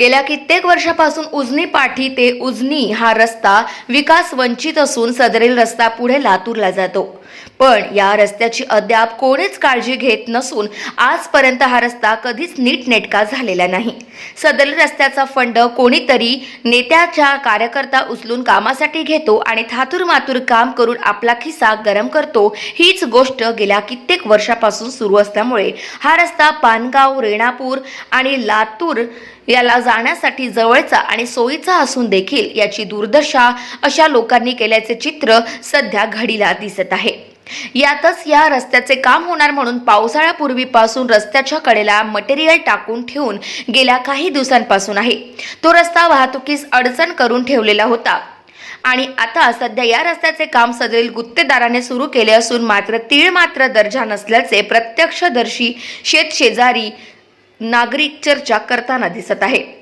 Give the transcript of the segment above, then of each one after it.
गेल्या कित्येक वर्षापासून उजनी पाठी ते उजनी हा रस्ता विकास वंचित असून सदरील रस्ता पुढे लातूरला जातो. पण या रस्त्याची अद्याप कोणीच काळजी घेत नसून आजपर्यंत हा रस्ता कधीच नीटनेटका झालेला नाही. सदर रस्त्याचा फंड कोणीतरी नेत्याच्या कार्यकर्ता उचलून कामासाठी घेतो आणि थातूर मातूर काम करून आपला खिसा गरम करतो हीच गोष्ट गेल्या कित्येक वर्षापासून सुरू असल्यामुळे हा रस्ता पानगाव रेणापूर आणि लातूर याला जाण्यासाठी जवळचा आणि सोयीचा असून देखील याची दुर्दशा अशा लोकांनी केल्याचे चित्र सध्या घडीला दिसत आहे. यातच या रस्त्याचे काम होणार म्हणून पावसाळ्यापूर्वीपासून रस्त्याच्या कडेला मटेरियल टाकून ठेवून गेल्या काही दिवसांपासून आहे. तो रस्ता वाहतुकीस अडचण करून ठेवलेला होता. आणि आता सध्या या रस्त्याचे काम सदरील गुत्तेदाराने सुरू केले असून मात्र तीळ मात्र दर्जा नसल्याचे प्रत्यक्षदर्शी शेतशेजारी नागरिक चर्चा करताना दिसत आहे.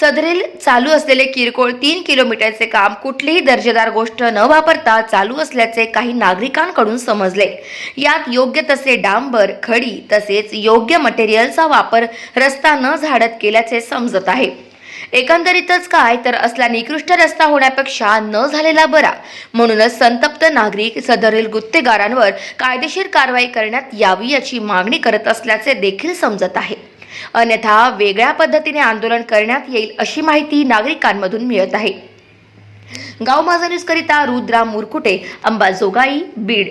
सदरील चालू असलेले किरकोळ तीन किलोमीटरचे काम कुठलीही दर्जेदार गोष्ट न वापरता चालू असल्याचे काही नागरिकांकडून समजले. यात योग्य तसे डांबर खडी तसेच योग्य मटेरियलचा वापर रस्ता न झाडत केल्याचे समजत आहे. एकंदरीतच काय तर असला निकृष्ट रस्ता होण्यापेक्षा न झालेला बरा. म्हणूनच संतप्त नागरिक सदरील गुत्तेगारांवर कायदेशीर कारवाई करण्यात यावी याची मागणी करत असल्याचे देखील समजत आहे. अन्यथा वेगळ्या पद्धतीने आंदोलन करण्यात येईल अशी माहिती नागरिकांमधून मिळत आहे. गाव माझा न्यूज करिता रुद्रा मुरकुटे अंबाजोगाई बीड.